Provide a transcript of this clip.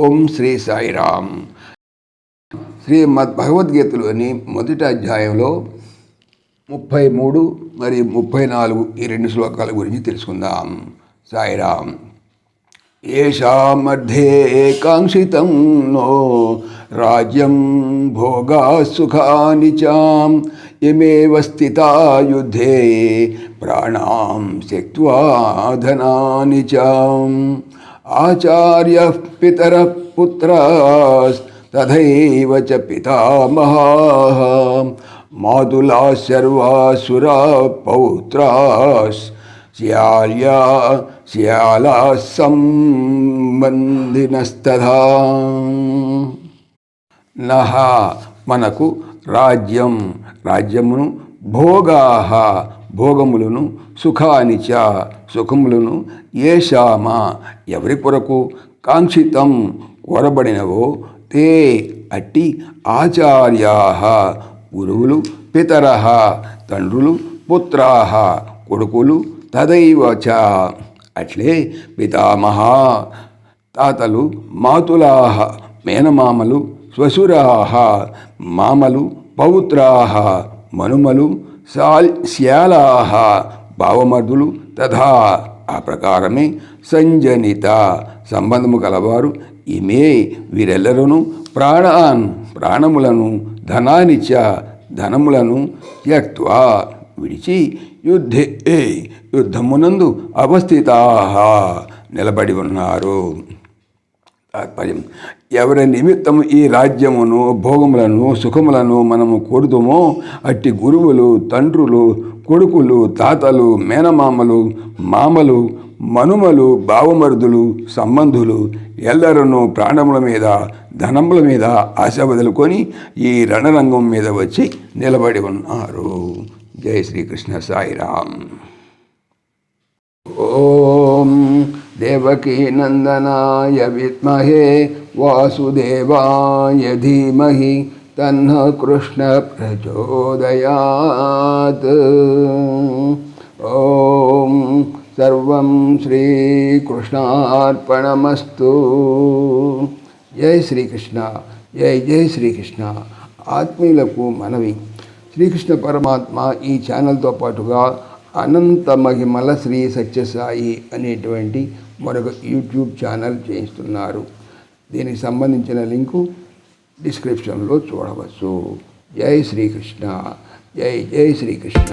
ఓం శ్రీ సాయిరామ్. శ్రీమద్ భగవద్గీతలోని మొదటి అధ్యాయంలో ముప్పై మూడు మరియు ముప్పై నాలుగు ఈ రెండు శ్లోకాల గురించి తెలుసుకుందాం. సాయిరామ్. ఏషామర్థే కాంక్షితం నో రాజ్యం భోగా సుఖాని చాం యమేవ స్థితా యుద్ధే ప్రాణాం శక్వా ధనాని చాం. ఆచార్య పితర పుత్రస్తథైవ చ పితామహా మాతులా సర్వాసురా పౌత్రాస్ శ్యాల్యా శ్యాలా సంబంధినస్తథా నహ మనకు రాజ్యం రాజ్యమును భోగాహ భోగములను సుఖానిచ సుఖములను ఏషామ ఎవరి కొరకు కాంక్షితం కోరబడినవో తే అట్టి ఆచార్యా గురువులు పితర తండ్రులు పుత్రాహ కొడుకులు తదైవచ అట్లే పితామహ తాతలు మాతులాహ మేనమామలు శ్వశురాహ మామలు పౌత్రాహ. మనుమలు శాల్ శ్యాలాహ భావమర్దులు తథా ఆ ప్రకారమే సంజనిత సంబంధము కలవారు. ఇమే వీరెల్లరూ ప్రాణాన్ ప్రాణములను ధనానిచ ధనములను త్యక్వా విడిచి యుద్ధే యుద్ధమునందు అవస్థితా నిలబడి ఉన్నారు. తాత్పర్యం. ఎవరి నిమిత్తం ఈ రాజ్యమును భోగములను సుఖములను మనము కోరుదుమో అట్టి గురువులు తండ్రులు కొడుకులు తాతలు మేనమామలు మామలు మనుమలు బావమరుదులు సంబంధులు ఎల్లరను ప్రాణముల మీద ధనముల మీద ఆశ వదులుకొని ఈ రణరంగం మీద వచ్చి నిలబడి ఉన్నారు. జై శ్రీకృష్ణ సాయిరామ్. ఓ దేవకీ నందనాయ విద్మహే వాసుదేవాయ ధీమహి తన్న కృష్ణ ప్రచోదయాత్ ఓం సర్వం శ్రీకృష్ణార్పణమస్తు జై శ్రీకృష్ణ జై జై శ్రీకృష్ణ ఆత్మీయులకు మనవి శ్రీకృష్ణ పరమాత్మ ఈ ఛానల్తో పాటుగా అనంత మహిమల శ్రీ సత్యసాయి అనేటువంటి మరొక యూట్యూబ్ ఛానల్ చేయిస్తున్నారు. దీనికి సంబంధించిన లింకు డిస్క్రిప్షన్లో చూడవచ్చు. జై శ్రీకృష్ణ. జై జై శ్రీకృష్ణ.